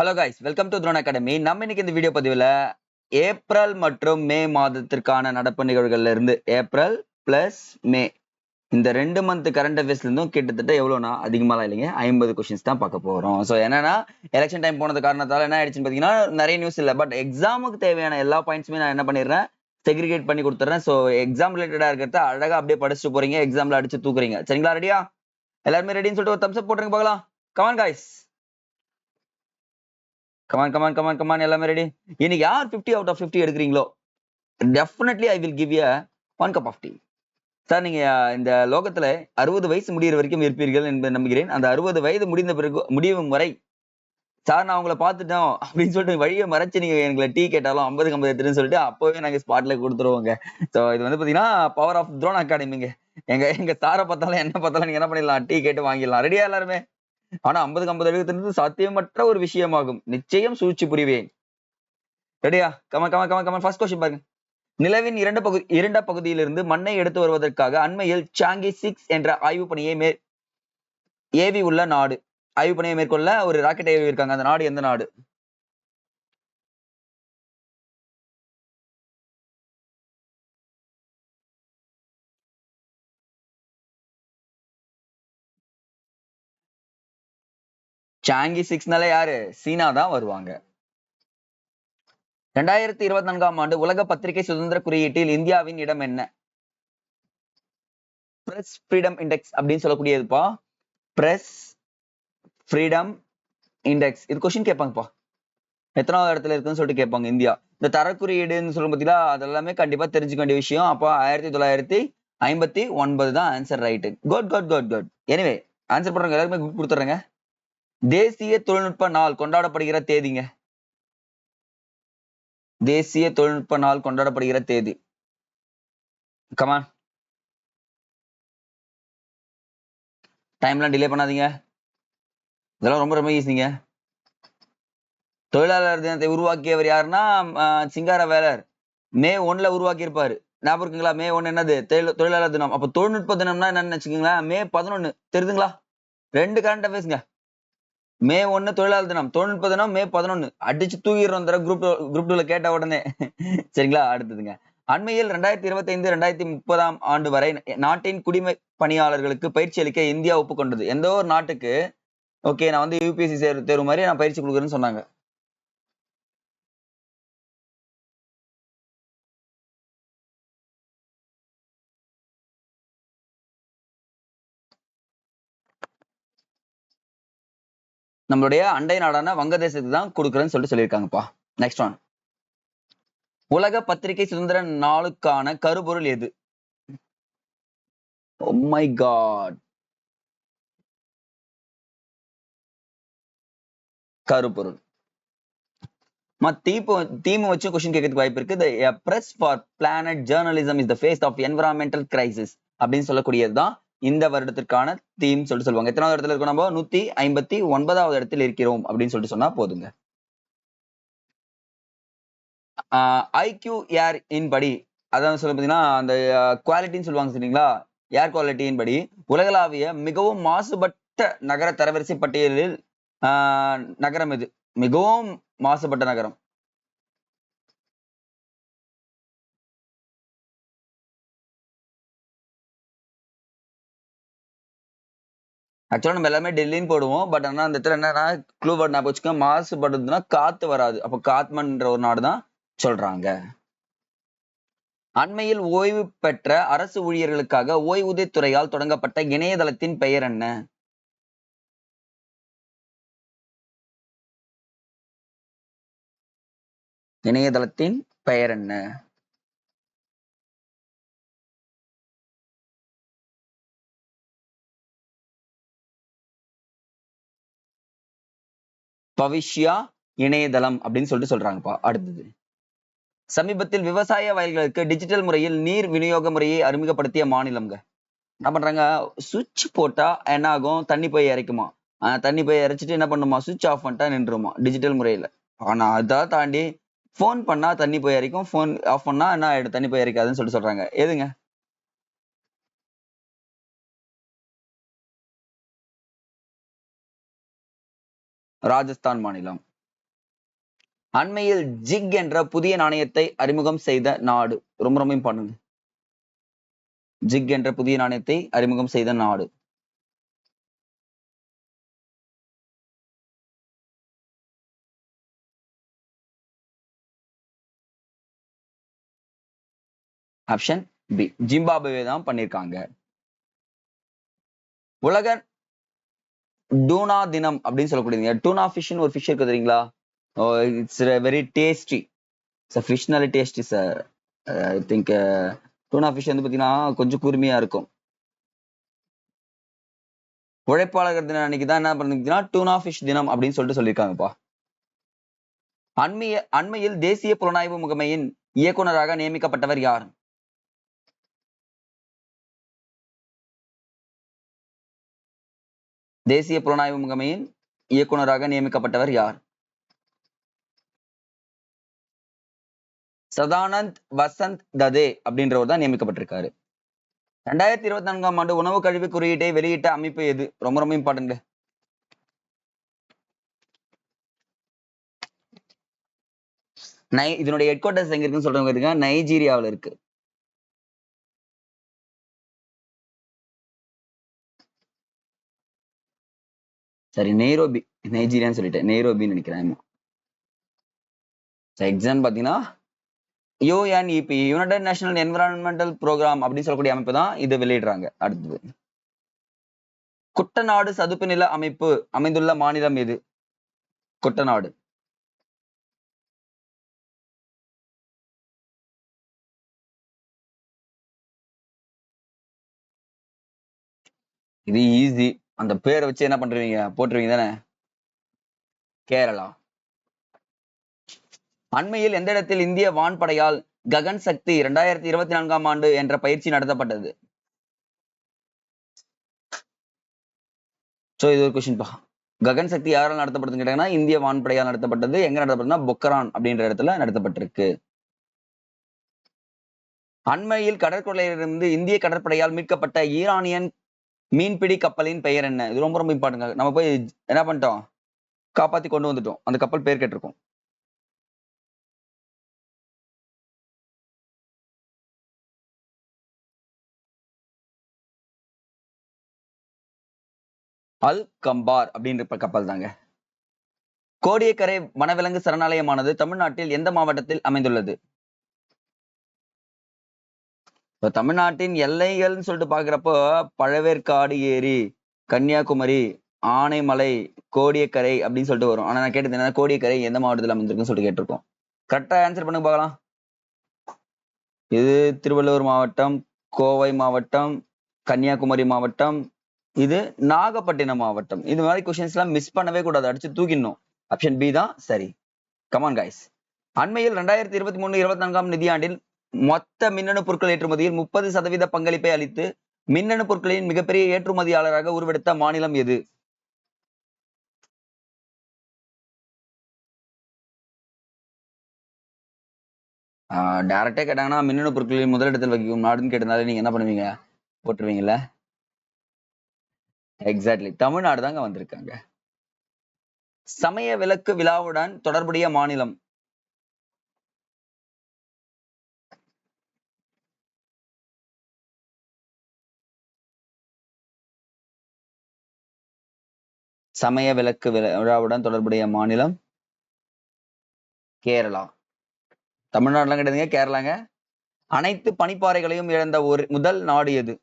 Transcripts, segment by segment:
Hello guys welcome to throne academy நம்ம இன்னைக்கு இந்த வீடியோ பதிவில் ஏப்ரல் மற்றும் மே மாதத்திற்கான நடப்பு நிகழ்வுகள்ல இருந்து ஏப்ரல் பிளஸ் மே இந்த ரெண்டு மந்த் கரண்ட் அஃபேர்ஸ்லேருந்தும் கிட்டத்தட்ட எவ்வளோனா அதிகமாலாம் இல்லைங்க. ஐம்பது கொஷின்ஸ் தான் பார்க்க போறோம். ஸோ என்னன்னா எலெக்ஷன் டைம் போனது காரணத்தால என்ன ஆயிடுச்சுன்னு பார்த்தீங்கன்னா நிறைய நியூஸ் இல்லை. பட் எக்ஸாமுக்கு தேவையான எல்லா பாயிண்ட்ஸுமே நான் என்ன பண்ணிடுறேன்? செக்ரிகேட் பண்ணி கொடுத்துட்றேன். ஸோ எக்ஸாம் ரிலேட்டடா இருக்கிறத அழகா அப்படியே படிச்சுட்டு போறீங்க. எக்ஸாம்ல அடிச்சு தூக்குறீங்க. சரிங்களா? ரெடியா எல்லாருமே ரெடின்னு சொல்லிட்டு ஒரு தம்ஸ் போட்டுருங்க பார்க்கலாம். Come on guys come on come on come on come on எல்லாமே ரெடி இன்னைக்கு யார் 50 அவுட் ஆஃப் 50 எடுக்கிறீங்களோ? Definitely I will give you one cup of tea sir நீங்க இந்த லோகத்துல அறுபது வயசு முடியிற வரைக்கும் இருப்பீர்கள் என்பதை நம்புகிறேன். அந்த அறுபது வயது முடிந்த பிறகு முடியும் வரை சார் நான் உங்களை பார்த்துட்டோம் அப்படின்னு சொல்லிட்டு வழியை மறைச்சு நீங்க எங்களை டீ கேட்டாலும் ஐம்பதுக்கு ஐம்பது எடுத்துன்னு சொல்லிட்டு அப்பவே நாங்க ஸ்பாட்ல கொடுத்துருவோங்க. ஸோ இது வந்து பாத்தீங்கன்னா பவர் ஆஃப் த்ரோன் அகாடமிங்க எங்க எங்க சாரை பார்த்தாலும் என்ன பார்த்தாலும் நீங்க என்ன பண்ணிடலாம்? டீ கேட்டு வாங்கிடலாம். ரெடியா எல்லாருமே? ஆனா ஐம்பதுக்கு ஐம்பது எழுபத்தி சாத்தியமற்ற ஒரு விஷயமாகும். நிச்சயம் சூழ்ச்சி புரிவேன். ரெடியா கம கம கம கம ஃபர்ஸ்ட் கொஸ்டின் பாருங்க. நிலவின் இரண்டு பகுதி இரண்ட பகுதியிலிருந்து மண்ணை எடுத்து வருவதற்காக அண்மையில் சாங்கி சிக்ஸ் என்ற ஆய்வு பணியை மே ஏவி உள்ள நாடு. ஆய்வு பணியை மேற்கொள்ள ஒரு ராக்கெட் ஏவி இருக்காங்க. அந்த நாடு எந்த நாடு? சாங்கி சிக்ஸ்னால யாரு? சீனா தான் வருவாங்க. ரெண்டாயிரத்தி இருபத்தி நான்காம் ஆண்டு உலக பத்திரிகை சுதந்திர குறியீட்டில் இந்தியாவின் இடம் என்ன? பிரஸ் ஃப்ரீடம் இண்டெக்ஸ் அப்படின்னு சொல்லக்கூடியதுப்பா. பிரஸ் ஃப்ரீடம் இண்டெக்ஸ் இது கொஸ்டின் கேட்பாங்கப்பா. எத்தனாவது இடத்துல இருக்குன்னு சொல்லிட்டு கேட்பாங்க இந்தியா. இந்த தரக்குறியீடுன்னு சொல்லும் பார்த்தீங்களா அதெல்லாமே கண்டிப்பா தெரிஞ்சுக்க வேண்டிய விஷயம். அப்போ ஆயிரத்தி தொள்ளாயிரத்தி ஐம்பத்தி ஒன்பது தான் answer right good good good good எனவே ஆன்சர் பண்றவங்க எல்லாருமே குட் கொடுத்துறேங்க தேசிய தொழில்நுட்ப நாள் கொண்டாடப்படுகிற தேதிங்க. தேசிய தொழில்நுட்ப நாள் கொண்டாடப்படுகிற தேதி. கமான் டைம்லாம் டிலே பண்ணாதீங்க. இதெல்லாம் ரொம்ப ரொம்ப ஈஸிங்க தொழிலாளர் தினத்தை உருவாக்கியவர் யாருன்னா சிங்கார வேலர் மே ஒன்ல உருவாக்கியிருப்பாரு. ஞாபகம் இருக்குங்களா? மே ஒன்னு என்னது? தொழிலாளர் தினம். அப்போ தொழில்நுட்ப தினம்னா என்னன்னு வச்சுக்கோங்களேன் மே பதினொன்னு. தெரியுதுங்களா? ரெண்டு கரண்ட் அஃபேர்ஸ்ங்க மே ஒன்னு தொழிலாளர் தினம். தொழில்நுட்ப தினம் மே பதினொன்னு. அடிச்சு தூக்கிடுறோம் தர குரூப் குரூப் டூல கேட்ட உடனே. சரிங்களா? அடுத்ததுங்க. அண்மையில் ரெண்டாயிரத்தி இருபத்தி ஐந்து ரெண்டாயிரத்தி முப்பதாம் ஆண்டு வரை நாட்டின் குடிமை பணியாளர்களுக்கு பயிற்சி அளிக்க இந்தியா ஒப்புக்கொண்டது. எந்த ஒரு நாட்டுக்கு? ஓகே நான் வந்து யூபிஎஸ்சி தேர்வு மாதிரி நான் பயிற்சி கொடுக்குறேன்னு சொன்னாங்க. நம்மளுடைய அண்டை நாடான வங்கதேசத்துக்கு தான் கொடுக்குறேன்னு சொல்லிட்டு சொல்லியிருக்காங்கப்பா. நெக்ஸ்ட் ஒன் உலக பத்திரிகை சுதந்திர நாளுக்கான கருபொருள் எது? Oh மை காட் கருப்பொருள். தீப்பு தீம் வச்சு கொஸ்டின் கேட்கறதுக்கு வாய்ப்பு இருக்கு the press for planet journalism is the face of environmental crisis அப்படின்னு சொல்லக்கூடியது தான் இந்த வருடத்திற்கான தீம் சொல்லிட்டு சொல்லுவாங்க. எத்தனாவது இடத்துல இருக்கோம் நம்ம? நூத்தி ஐம்பத்தி ஒன்பதாவது இடத்தில் இருக்கிறோம் அப்படின்னு சொல்லிட்டு சொன்னா போதுங்க. ஐக்யூ ஏர் இன் படி அதான் சொல்ல பார்த்தீங்கன்னா அந்த குவாலிட்டின்னு சொல்லுவாங்க சரிங்களா? ஏர் குவாலிட்டியின் படி உலகளாவிய மிகவும் மாசுபட்ட நகர தரவரிசை பட்டியலில் ஆஹ், நகரம் இது மிகவும் மாசுபட்ட நகரம். ஆக்சுவலாக நம்ம எல்லாமே டெல்லின்னு போடுவோம். பட் ஆனால் அந்த இடத்துல என்னன்னா க்ளூ வேர்ட் ஞாபகம் வச்சுக்க மாசுபடுதுன்னா காத்து வராது. அப்போ காத்மன்ற ஒரு நாடு தான் சொல்றாங்க. அண்மையில் ஓய்வு பெற்ற அரசு ஊழியர்களுக்காக ஓய்வூதியத்துறையால் தொடங்கப்பட்ட இணையதளத்தின் பெயர் என்ன? இணையதளத்தின் பெயர் என்ன? பவிஷ்யா இணையதளம் அப்படின்னு சொல்லிட்டு சொல்றாங்கப்பா அடுத்தது. சமீபத்தில் விவசாய வயல்களுக்கு டிஜிட்டல் முறையில் நீர் விநியோக முறையை அறிமுகப்படுத்திய மாநிலம்ங்க. என்ன பண்றாங்க? சுவிட்ச் போட்டா என்ன ஆகும் தண்ணி போய் இறைக்குமா? ஆஹ் தண்ணி போய் இறைச்சிட்டு என்ன பண்ணுமா? சுவிட்ச் ஆஃப் பண்ணிட்டா நின்றுமா டிஜிட்டல் முறையில. ஆனா அதை தாண்டி ஃபோன் பண்ணா தண்ணி போய் இறைக்கும் ஃபோன் ஆஃப் பண்ணா என்ன தண்ணி போய் இறைக்காதுன்னு சொல்லிட்டு சொல்றாங்க. எதுங்க? ராஜஸ்தான் மாநிலம். அண்மையில் ஜிக் என்ற புதிய நாணயத்தை அறிமுகம் செய்த நாடு. ரொம்ப ரொம்ப இம்பார்ட்டன்ட் ஜிக் என்ற புதிய நாணயத்தை அறிமுகம் செய்த நாடு. ஆப்ஷன் பி ஜிம்பாபுவே தான் பண்ணியிருக்காங்க உலக டூனா தினம் அப்படின்னு சொல்லக்கூடியதுங்க. டூனா ஃபிஷ்னு ஒரு ஃபிஷ் இருக்கு தெரியுங்களா? It's very tasty ஃபிஷ்னாலே tasty sir I think tuna fish வந்து பார்த்தீங்கன்னா கொஞ்சம் கூர்மையா இருக்கும். உழைப்பாளர் தினம் அன்னைக்கு தான் என்ன பண்ணிருந்துச்சுன்னா டூனா ஃபிஷ் தினம் அப்படின்னு சொல்லிட்டு சொல்லியிருக்காங்கப்பா. அண்மைய அண்மையில் தேசிய புலனாய்வு முகமையின் இயக்குனராக நியமிக்கப்பட்டவர் யார்? தேசிய புலனாய்வு முகமையின் இயக்குனராக நியமிக்கப்பட்டவர் யார்? சதானந்த் வசந்த் ததே அப்படின்றவர் தான் நியமிக்கப்பட்டிருக்காரு. ரெண்டாயிரத்தி இருபத்தி நான்காம் ஆண்டு உணவு கழிவு குறியீட்டை வெளியிட்ட அமைப்பு எது? ரொம்ப ரொம்ப இம்பார்ட்டன்ட் நை இதனுடைய ஹெட் குவார்டர்ஸ் எங்க இருக்குன்னு சொல்றவங்க இருக்க நைஜீரியாவில் இருக்கு. சரி நெய்ரோபி நைஜீரியான்னு சொல்லிட்டேன். நெய்ரோபின்னு நினைக்கிறேன். எக்ஸாம் பாத்தீங்கன்னா UNEP United national environmental programme அப்படின்னு சொல்லக்கூடிய அமைப்பு தான் இது வெளியிடுறாங்க. அடுத்தது குட்டநாடு சதுப்பு நில அமைப்பு அமைந்துள்ள மாநிலம் எது? குட்டநாடு. இது ஈஸி அந்த பேரை வச்சு என்ன பண்றீங்க? போட்டுருவீங்க தானே? கேரளா. அண்மையில் எந்த இடத்தில் இந்திய வான்படையால் ககன் சக்தி இரண்டாயிரத்தி இருபத்தி நான்காம் ஆண்டு என்ற பயிற்சி நடத்தப்பட்டது? ஸோ இது ஒரு கொஸ்டின் பா. ககன் சக்தி யாரால் நடத்தப்படுதுன்னு கேட்டாங்கன்னா இந்திய வான்படையால் நடத்தப்பட்டது. எங்க நடத்தப்பட்டதுன்னா பொக்கரான் அப்படின்ற இடத்துல நடத்தப்பட்டிருக்கு. அண்மையில் கடற்கொள்ளையிலிருந்து இந்திய கடற்படையால் மீட்கப்பட்ட ஈரானியன் மீன்பிடி கப்பலின் பெயர் என்ன? இது ரொம்ப ரொம்ப இம்பார்ட்டன்ட் நம்ம போய் என்ன பண்ணிட்டோம்? காப்பாத்தி கொண்டு வந்துட்டோம். அந்த கப்பல் பேர் கேட்டிருக்கோம். அல் கம்பார் அப்படின்ற கப்பல் தாங்க. கோடியக்கரை வனவிலங்கு சரணாலயமானது தமிழ்நாட்டில் எந்த மாவட்டத்தில் அமைந்துள்ளது? இப்போ தமிழ்நாட்டின் எல்லைகள்னு சொல்லிட்டு பாக்குறப்போ பழவேற்காடு ஏரி கன்னியாகுமரி ஆனைமலை கோடியக்கரை அப்படின்னு சொல்லிட்டு வரும். ஆனா நான் கேட்டது என்ன கோடியக்கரை எந்த மாவட்டத்தில் அமைஞ்சிருக்குன்னு சொல்லிட்டு கேட்டிருக்கோம். கரெக்டாக ஆன்சர் பண்ணுங்க பார்க்கலாம். இது திருவள்ளூர் மாவட்டம் கோவை மாவட்டம் கன்னியாகுமரி மாவட்டம் இது நாகப்பட்டினம் மாவட்டம். இது மாதிரி கொஸ்டின்ஸ் எல்லாம் மிஸ் பண்ணவே கூடாது. அடிச்சு தூக்கிடணும். ஆப்ஷன் பி தான் சரி. கமான் கைஸ் அண்மையில் ரெண்டாயிரத்தி இருபத்தி மூணு இருபத்தி நான்காம் நிதியாண்டில் மொத்த மின்னணு பொருட்கள் ஏற்றுமதியில் முப்பது சதவீத பங்களிப்பை அளித்து மின்னணு பொருட்களின் மிகப்பெரிய ஏற்றுமதியாளராக உருவெடுத்த மாநிலம் எது? டைரக்டா கேட்டாங்கன்னா மின்னணு பொருட்களின் முதலிடத்தில் வகிக்கும் நாடுன்னு கேட்டதாலே நீங்க என்ன பண்ணுவீங்க? போட்டுருவீங்கல்ல? எக்ஸாக்ட்லி தமிழ்நாடு தாங்க வந்திருக்காங்க. சமய விளக்கு விழாவுடன் தொடர்புடைய மாநிலம். சமய விளக்கு விழாவுடன் தொடர்புடைய மாநிலம் கேரளா. தமிழ்நாடுலாம் கிடையாதுங்க கேரளாங்க. அனைத்து பனிப்பாறைகளையும் இழந்த ஒரு முதல் நாடு எது?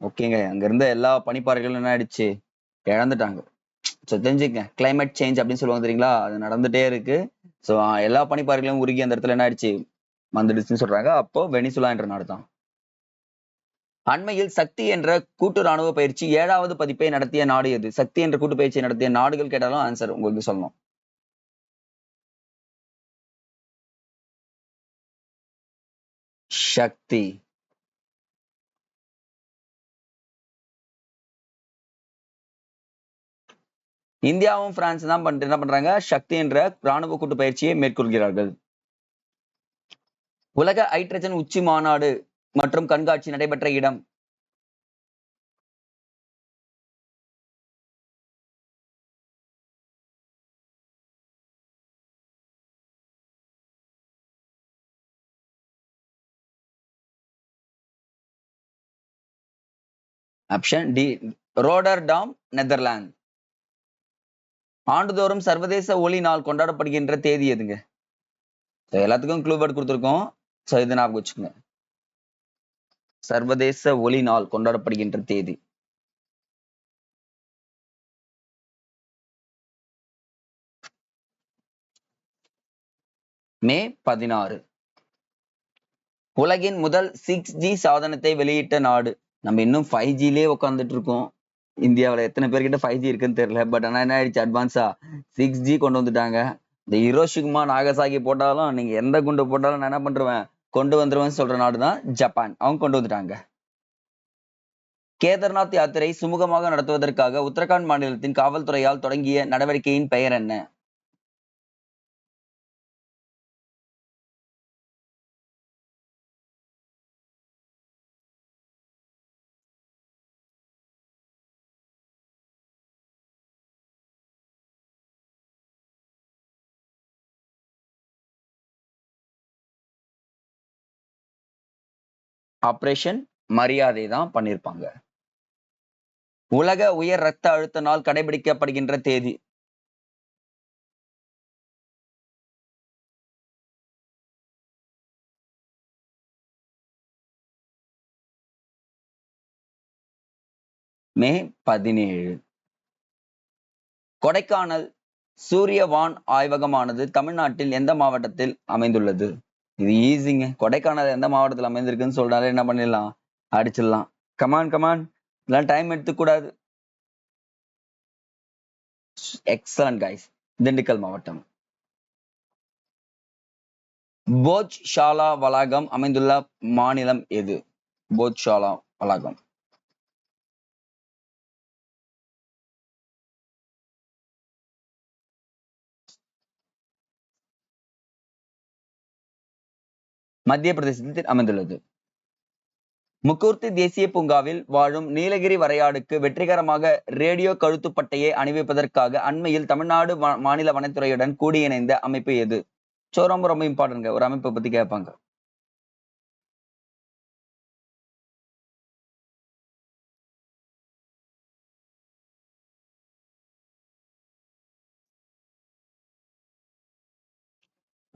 ஓகேங்க அங்க இருந்த எல்லா பனிப்பாறைகளும் என்ன ஆயிடுச்சு? இழந்துட்டாங்க. ஸோ தெரிஞ்சுக்கங்க கிளைமேட் சேஞ்ச் அப்படின்னு சொல்லுவாங்க தெரியுங்களா? அது நடந்துட்டே இருக்கு. ஸோ எல்லா பனிப்பாறைகளும் உருகி அந்த இடத்துல என்ன ஆயிடுச்சு? வந்துடுச்சுன்னு சொல்றாங்க. அப்போ வெனிசுலா என்ற நாடு தான் அண்மையில் சக்தி என்ற கூட்டு ராணுவ பயிற்சி ஏழாவது பதிப்பை நடத்திய நாடு எது? சக்தி என்ற கூட்டு பயிற்சியை நடத்திய நாடுகள் கேட்டாலும் ஆன்சர் உங்களுக்கு சொல்லணும். சக்தி. இந்தியாவும் பிரான்ஸ் தான் பண்ணிட்டு என்ன பண்றாங்க? சக்தி என்ற ராணுவ கூட்டு பயிற்சியை மேற்கொள்கிறார்கள். உலக ஹைட்ரஜன் உச்சி மாநாடு மற்றும் கண்காட்சி நடைபெற்ற இடம். ஆப்ஷன் டி ரோடர்டாம் நெதர்லாந்து ஆண்டுதோறும் சர்வதேச ஒளி நாள் கொண்டாடப்படுகின்ற தேதி எதுங்க? எல்லாத்துக்கும் க்ளூ பேர்ட் கொடுத்துருக்கோம். ஸோ இது ஞாபகம் வச்சுக்கோங்க. சர்வதேச ஒலி நாள் கொண்டாடப்படுகின்ற தேதி. மே பதினாறு. உலகின் முதல் சிக்ஸ் ஜி சாதனத்தை வெளியிட்ட நாடு. நம்ம இன்னும் ஃபைவ் ஜிலே உட்காந்துட்டு இருக்கோம். இந்தியாவில் எத்தனை பேர்கிட்ட ஃபைவ் ஜி இருக்குன்னு தெரியல. பட் ஆனால் என்ன ஆயிடுச்சு? அட்வான்ஸா சிக்ஸ் ஜி கொண்டு வந்துட்டாங்க. இந்த ஹிரோஷிகுமா நாகசாகி போட்டாலும் நீங்க எந்த குண்டு போட்டாலும் நான் என்ன பண்றேன்? கொண்டு வந்துருவன் சொல்ற நாடு தான் ஜப்பான். அவங்க கொண்டு வந்துட்டாங்க. கேதார்நாத் யாத்திரை சுமூகமாக நடத்துவதற்காக உத்தரகாண்ட் மாநிலத்தின் காவல்துறையால் தொடங்கிய நடவடிக்கையின் பெயர் என்ன? ஆபரேஷன் மரியாதை தான் பண்ணியிருப்பாங்க உலக உயர் ரத்த அழுத்த நாள் கடைபிடிக்கப்படுகின்ற தேதி. மே பதினேழு. கொடைக்கானல் சூரிய வான் ஆய்வகமானது தமிழ்நாட்டில் எந்த மாவட்டத்தில் அமைந்துள்ளது? இது ஈஸிங்க கொடைக்கானல் எந்த மாவட்டத்தில் அமைந்திருக்குன்னு சொல்றாலே என்ன பண்ணிடலாம்? அடிச்சிடலாம். கமான் கமான் இதெல்லாம் டைம் எடுத்துக்கூடாது. எக்ஸலன்ட் கைஸ் திண்டுக்கல் மாவட்டம். போஜ் ஷாலா வளாகம் அமைந்துள்ள மாநிலம் எது? போஜ் ஷாலா வளாகம். மத்திய பிரதேசத்தில் அமைந்துள்ளது. முக்கூர்த்தி தேசிய பூங்காவில் வாழும் நீலகிரி வரையாடுக்கு வெற்றிகரமாக ரேடியோ கழுத்துப்பட்டையை அணிவிப்பதற்காக அண்மையில் தமிழ்நாடு மாநில வனத்துறையுடன் கூடியிணைந்த அமைப்பு எது? சோ ரொம்ப ரொம்ப ஒரு அமைப்பை பத்தி கேட்பாங்க.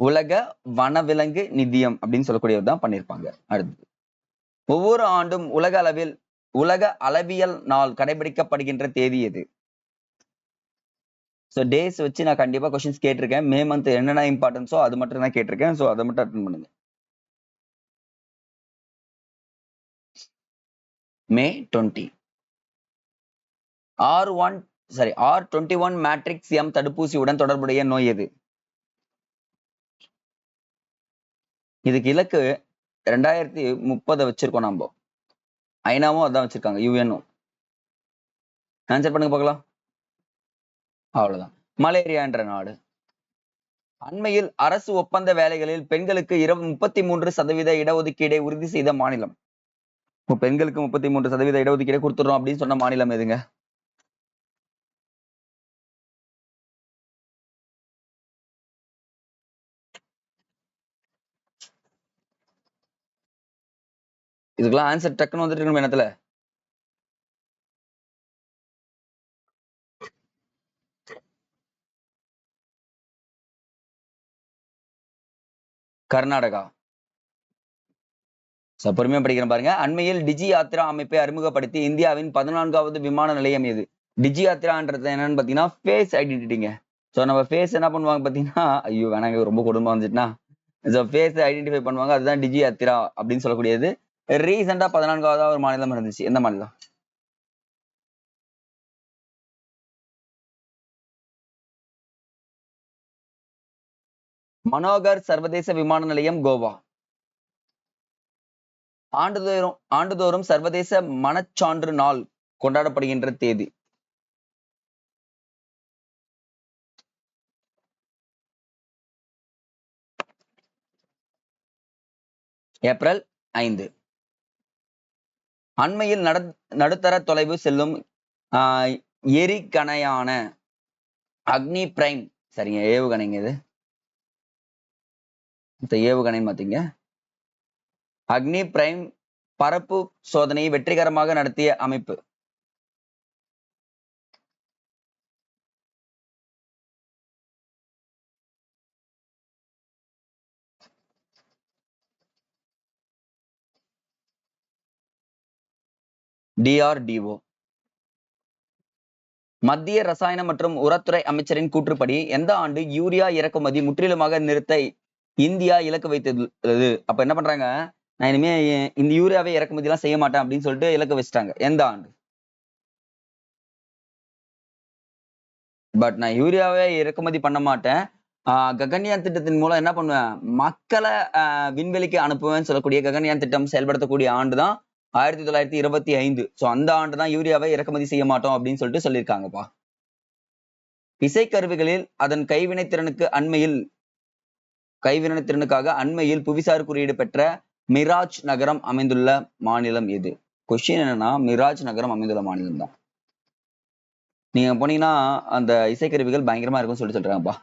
உலக வனவிலங்கு நிதியம் அப்படின்னு சொல்லக்கூடியது தான் பண்ணியிருப்பாங்க. அடுத்து ஒவ்வொரு ஆண்டும் உலக அளவில் உலக அளவியல் நாள் கடைபிடிக்கப்படுகின்ற தேதி எது? ஸோ டேஸ் வச்சு நான் கண்டிப்பாக கொஸ்டின்ஸ் கேட்டிருக்கேன். மே மந்த் என்னென்ன இம்பார்ட்டன்ஸோ அது மட்டும் தான் கேட்டிருக்கேன். ஸோ அதை மட்டும் அட்டன் பண்ணுங்க. May twenty R one sorry R twenty one matrix M தடுப்பூசியுடன் தொடர்புடைய நோய் எது? இதுக்கு இலக்கு ரெண்டாயிரத்தி முப்பதை வச்சிருக்கோம் நம்ம ஐநாவும் அதான் வச்சிருக்காங்க யூஎன்னும். ஆன்சர் பண்ணுங்க பார்க்கலாம். அவ்வளவுதான். மலேரியா என்ற நாடு. அண்மையில் அரசு ஒப்பந்த வேலைகளில் பெண்களுக்கு இரவு முப்பத்தி மூன்று சதவீத இடஒதுக்கீடை உறுதி செய்த மாநிலம். இப்போ பெண்களுக்கு முப்பத்தி மூன்று சதவீத இடஒதுக்கீடை கொடுத்துறோம் அப்படின்னு சொன்ன மாநிலம் எதுங்க? இதுக்கெல்லாம் ஆன்சர் டக்குன்னு வந்துட்டு இருக்கணும் இடத்துல கர்நாடகா. பொறுமையா படிக்கிறேன் பாருங்க. அண்மையில் டிஜி யாத்ரா அமைப்பை அறிமுகப்படுத்தி இந்தியாவின் பதினான்காவது விமான நிலையம் எது? டிஜி யாத்ரான்றது என்னன்னு பாத்தீங்கன்னா ஃபேஸ் ஐடென்டிட்டிங்க ஸோ நம்ம ஃபேஸ் என்ன பண்ணுவாங்க பாத்தீங்கன்னா ஐயோ வேணாங்க ரொம்ப குடும்பம் வந்துட்டுனா ஸோ ஃபேஸ் ஐடென்டிஃபை பண்ணுவாங்க. அதுதான் டிஜி யாத்ரா அப்படின்னு சொல்லக்கூடியது. ரீசெண்டா பதினான்காவதா ஒரு மாநிலம் இருந்துச்சு. எந்த மாநிலம்? மனோகர் சர்வதேச விமான நிலையம் கோவா. ஆண்டுதோறும் ஆண்டுதோறும் சர்வதேச மனச்சான்று நாள் கொண்டாடப்படுகின்ற தேதி. ஏப்ரல் ஐந்து. அண்மையில் நட நடுத்தர தொலைவு செல்லும் ஆஹ் அக்னி பிரைம். சரிங்க ஏவுகணைங்க இது. இந்த ஏவுகணைன்னு பாத்தீங்க. அக்னி பிரைம் பரப்பு சோதனையை வெற்றிகரமாக நடத்திய அமைப்பு. டிஆர்டிஓ மத்திய ரசாயன மற்றும் உரத்துறை அமைச்சரின் கூற்றுப்படி எந்த ஆண்டு யூரியா இறக்குமதி முற்றிலுமாக நிறுத்த இந்தியா இலக்கு வைத்தது அப்ப என்ன பண்றாங்க? நான் இனிமே இந்த யூரியாவை இறக்குமதி எல்லாம் செய்ய மாட்டேன் அப்படின்னு சொல்லிட்டு இலக்கு வச்சுட்டாங்க. எந்த ஆண்டு? பட் நான் யூரியாவை இறக்குமதி பண்ண மாட்டேன். ஆஹ் ககன்யான் திட்டத்தின் மூலம் என்ன பண்ணுவேன்? மக்களை ஆஹ் விண்வெளிக்கு அனுப்புவேன்னு சொல்லக்கூடிய ககன்யான் திட்டம் செயல்படுத்தக்கூடிய ஆண்டு தான் ஆயிரத்தி தொள்ளாயிரத்தி இருபத்தி ஐந்து. ஸோ அந்த ஆண்டு தான் யூரியாவை இறக்குமதி செய்ய மாட்டோம் அப்படின்னு சொல்லிட்டு சொல்லியிருக்காங்கப்பா. இசைக்கருவிகளில் அதன் கைவினை திறனுக்கு அண்மையில் கைவினை திறனுக்காக அண்மையில் புவிசார் குறியீடு பெற்ற மிராஜ் நகரம் அமைந்துள்ள மாநிலம் எது? கொஸ்டின் என்னன்னா மிராஜ் நகரம் அமைந்துள்ள மாநிலம் தான் நீங்க போனீங்கன்னா அந்த இசைக்கருவிகள் பயங்கரமா இருக்கும்னு சொல்லி சொல்றாங்கப்பா.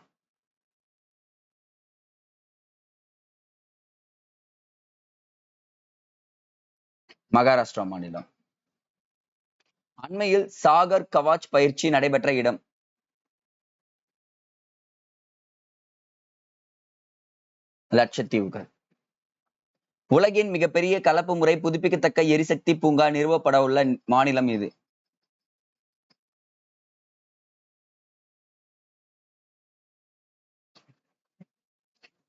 மகாராஷ்டிரா மாநிலம். அண்மையில் சாகர் கவாச் பயிற்சி நடைபெற்ற இடம். லட்சத்தீவுகள். உலகின் மிகப்பெரிய கலப்பு முறை புதுப்பிக்கத்தக்க எரிசக்தி பூங்கா நிறுவப்பட உள்ள மாநிலம் இது.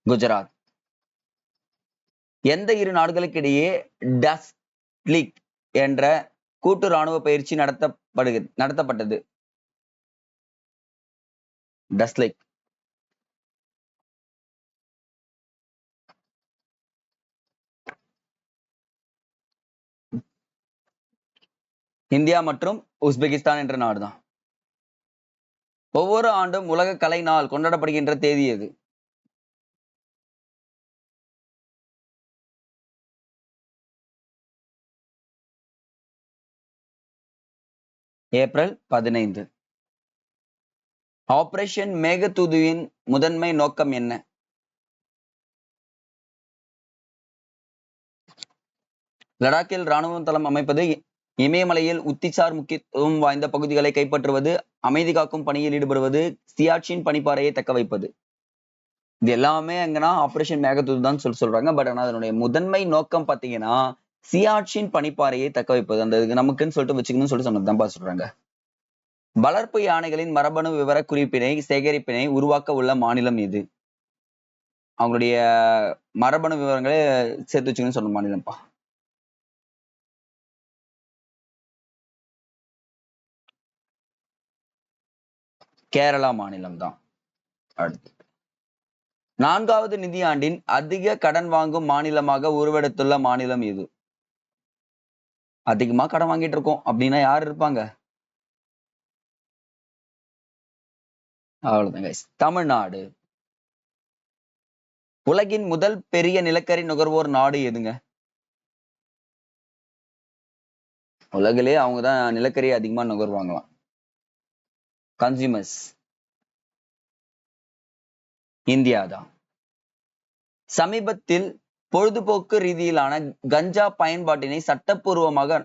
குஜராத். எந்த இரு நாடுகளுக்கிடையே டஸ்லிக் என்ற கூட்டு ராணுவ பயிற்சி நடத்தப்படுகிறது நடத்தப்பட்டது. டஸ்லிக் இந்தியா மற்றும் உஸ்பெகிஸ்தான் என்ற நாடுதான். ஒவ்வொரு ஆண்டும் உலக கலை நாள் கொண்டாடப்படுகின்ற தேதி எது ஏப்ரல் பதினைந்து. ஆபரேஷன் மேகதூதுவின் முதன்மை நோக்கம் என்ன? லடாக்கில் ராணுவ தளம் அமைப்பது இமயமலையில் உத்திசார் முக்கியத்துவம் வாய்ந்த பகுதிகளை கைப்பற்றுவது அமைதி காக்கும் பணியில் ஈடுபடுவது சியாச்சின் பனிப்பாறையை தக்க வைப்பது. இது எல்லாமே எங்கன்னா ஆபரேஷன் மேகதூது தான் சொல்லி சொல்றாங்க. பட் ஆனால் அதனுடைய முதன்மை நோக்கம் பாத்தீங்கன்னா சியாட்சின் பனிப்பாறையை தக்க வைப்பது. அந்த நமக்குன்னு சொல்லிட்டு வச்சுக்கணும்னு சொல்லிட்டு சொன்னதுதான்ப்பா சொல்றாங்க. வளர்ப்பு யானைகளின் மரபணு விவர குறிப்பினை சேகரிப்பினை உருவாக்க உள்ள மாநிலம் இது. அவங்களுடைய மரபணு விவரங்களை சேர்த்து வச்சுக்கணும்னு சொன்ன மாநிலம்ப்பா. கேரளா மாநிலம் தான். அடுத்து. நான்காவது நிதியாண்டின் அதிக கடன் வாங்கும் மாநிலமாக உருவெடுத்துள்ள மாநிலம் இது. அதிகமா கடன் வாங்கிட்டு இருக்கோம் அப்படின்னா யார் இருப்பாங்க? அவ்வளவுதான் தமிழ்நாடு. உலகின் முதல் பெரிய நிலக்கரி நுகர்வோர் நாடு எதுங்க? உலகிலே அவங்க தான் நிலக்கரியை அதிகமா நுகர்வாங்களாம். கன்சியூமர்ஸ் இந்தியா தான் சமீபத்தில் பொழுதுபோக்கு ரீதியிலான கஞ்சா பயன்பாட்டினை சட்டப்பூர்வமாக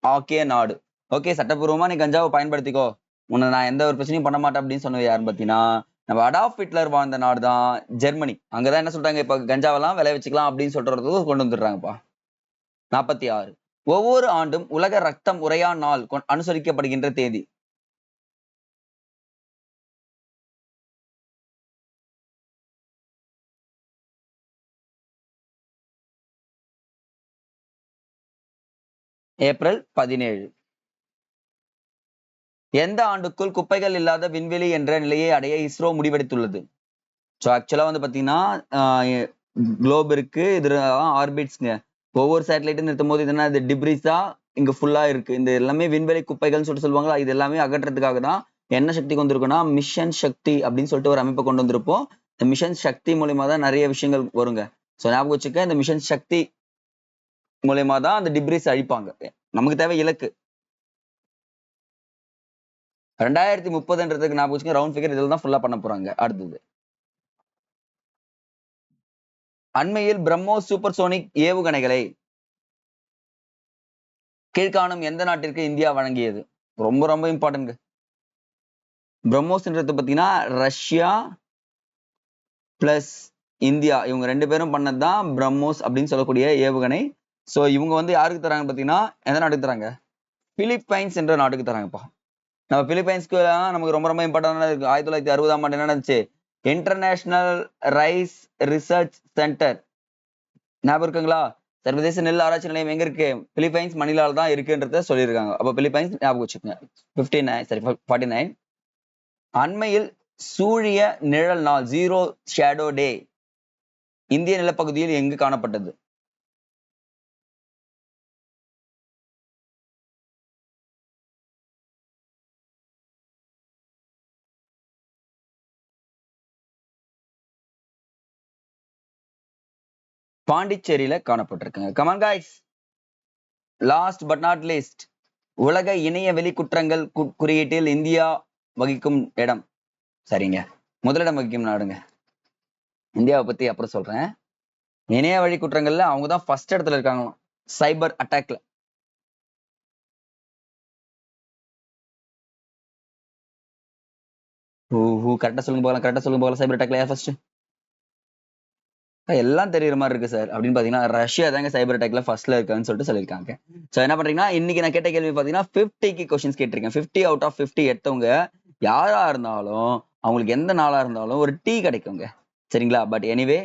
ஆக்கிய நாடு. ஓகே சட்டப்பூர்வமா நீ கஞ்சாவை பயன்படுத்திக்கோ. உன்னை நான் எந்த ஒரு பிரச்சனையும் பண்ண மாட்டேன் அப்படின்னு சொன்னது யாருன்னு பார்த்தீங்கன்னா நம்ம அடாப் ஹிட்லர் வாழ்ந்த நாடு தான் ஜெர்மனி. அங்கதான் என்ன சொல்றாங்க இப்ப கஞ்சாவெல்லாம் விளை வச்சுக்கலாம் அப்படின்னு சொல்றதுக்கு கொண்டு வந்துடுறாங்கப்பா. நாற்பத்தி ஆறு. ஒவ்வொரு ஆண்டும் உலக ரத்தம் உரையா நாள் அனுசரிக்கப்படுகின்ற தேதி. ஏப்ரல் பதினேழு. எந்த ஆண்டுக்குள் குப்பைகள் இல்லாத விண்வெளி என்ற நிலையை அடைய இஸ்ரோ முடிவெடுத்துள்ளது? ஸோ ஆக்சுவலா வந்து பார்த்தீங்கன்னா குளோப் இருக்கு. இது ஆர்பிட்ஸ்ங்க ஒவ்வொரு சேட்டலைட்டும் நிறுத்தும் போது இது என்ன இது டிப்ரிஸா இங்க ஃபுல்லா இருக்கு. இந்த எல்லாமே விண்வெளி குப்பைகள்னு சொல்லிட்டு சொல்லுவாங்களா இது எல்லாமே அகற்றதுக்காக தான் என்ன சக்தி கொண்டு மிஷன் சக்தி அப்படின்னு சொல்லிட்டு ஒரு அமைப்பை கொண்டு வந்திருப்போம். இந்த மிஷன் சக்தி மூலியமா தான் நிறைய விஷயங்கள் வருங்க. ஸோ ஞாபகம் வச்சுக்க இந்த மிஷன் சக்தி மூலியமா தான் அந்த டிப்ரிஸ் அழிப்பாங்க. நமக்கு தேவை இலக்கு. ரெண்டாயிரத்தி முப்பதுன்றதுக்கு நான் வச்சுக்க ரவுண்ட் ஃபிகர் இதில் தான் ஃபுல்லாக பண்ண போறாங்க. அடுத்தது. அண்மையில் பிரம்மோஸ் சூப்பர் சோனிக் ஏவுகணைகளை கீழ்காணும் எந்த நாட்டிற்கு இந்தியா வழங்கியது? ரொம்ப ரொம்ப இம்பார்ட்டன்ட் பிரம்மோஸ்ன்றது பார்த்தீங்கன்னா ரஷ்யா பிளஸ் இந்தியா. இவங்க ரெண்டு பேரும் பண்ணது தான் பிரம்மோஸ் அப்படின்னு சொல்லக்கூடிய ஏவுகணை ஸோ இவங்க வந்து யாருக்கு தராங்க பார்த்தீங்கன்னா எந்த நாட்டுக்கு தராங்க? பிலிப்பைன்ஸ் என்ற நாட்டுக்கு தராங்கப்பா. நம்ம பிலிப்பைன்ஸ்க்கு நமக்கு ரொம்ப ரொம்ப இம்பார்ட்டன்டான இருக்குது ஆயிரத்தி தொள்ளாயிரத்தி அறுபதாம் ஆண்டு என்ன நடந்துச்சு? இன்டர்நேஷனல் ரைஸ் ரிசர்ச் சென்டர் ஞாபகம் இருக்குங்களா? சர்வதேச நெல் ஆராய்ச்சி நிலையம் எங்க இருக்கு? பிலிப்பைன்ஸ் மணிலால தான் இருக்குன்றத சொல்லியிருக்காங்க. அப்போ பிலிப்பைன்ஸ் ஞாபகம் வச்சுக்கோங்க. பிப்டி நைன் சரி ஃபார்ட்டி நைன் அண்மையில் சூழிய நிழல் நாள் ஜீரோ ஷேடோ டே இந்திய நிலப்பகுதியில் எங்கு காணப்பட்டது? பாண்டிச்சேரியில காணப்பட்டிருக்குங்க. Come on guys last but not least உலக இணைய வெளி குற்றங்கள் கு- குறியீட்டில் இந்தியா வகிக்கும் இடம். சரிங்க. முதலிடம் வகிக்கும் நாடுங்க. இந்தியாவை பத்தி அப்புறம் சொல்றேன். இணைய வழி குற்றங்கள்ல அவங்க தான் ஃபர்ஸ்ட் இடத்துல இருக்காங்களாம். சைபர் அட்டாக்ல ஓஹோ கரெக்டா சொல்லுங்க போகலாம் கரெக்டா சொல்லுங்க போகலாம். சைபர் அட்டாக்ல ஃபர்ஸ்ட் எல்லாம் தெரியுற மாதிரி இருக்கு சார். அப்படின்னு பாத்தீங்கன்னா ரஷ்யா தாங்க சைபர் அட்டாக்ல ஃபர்ஸ்ட்ல இருக்கான்னு சொல்லிட்டு சொல்லியிருக்காங்க. சோ என்ன பண்றீங்கன்னா இன்னைக்கு நான் கேட்ட கேள்வி பாத்தீங்கன்னா ஃபிஃப்டிக்கு கொஸ்டின்ஸ் கேட்டிருக்கேன். ஃபிஃப்டி அவுட் ஆஃப் ஃபிஃப்டி எடுத்தவங்க யாரா இருந்தாலும் அவங்களுக்கு எந்த நாளா இருந்தாலும் ஒரு டீ கிடைக்குங்க. சரிங்களா? பட் எனிவே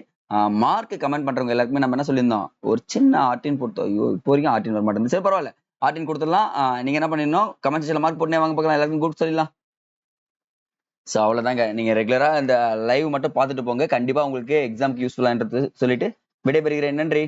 மார்க் கமெண்ட் பண்றவங்க எல்லாருக்குமே நம்ம என்ன சொல்லியிருந்தோம்? ஒரு சின்ன ஆர்டின் கொடுத்தோம். ஐயோ இப்போ வரைக்கும் ஆர்டின் வர மாட்டேங்குது. சரி பரவாயில்ல. ஆர்டின் கொடுத்துடலாம். நீங்க என்ன பண்ணிடணும்? கமெண்ட் சில மார்க் போட்டு வாங்க பார்க்கலாம் எல்லாருக்கும் கூப்பிட்டு சொல்லிடலாம். ஸோ அவ்வளோதாங்க நீங்க ரெகுலரா இந்த லைவ் மட்டும் பார்த்துட்டு போங்க. கண்டிப்பா உங்களுக்கு எக்ஸாம்க்கு யூஸ்ஃபுல்லான்றது சொல்லிட்டு விடைபெறுகிறேன். நன்றி.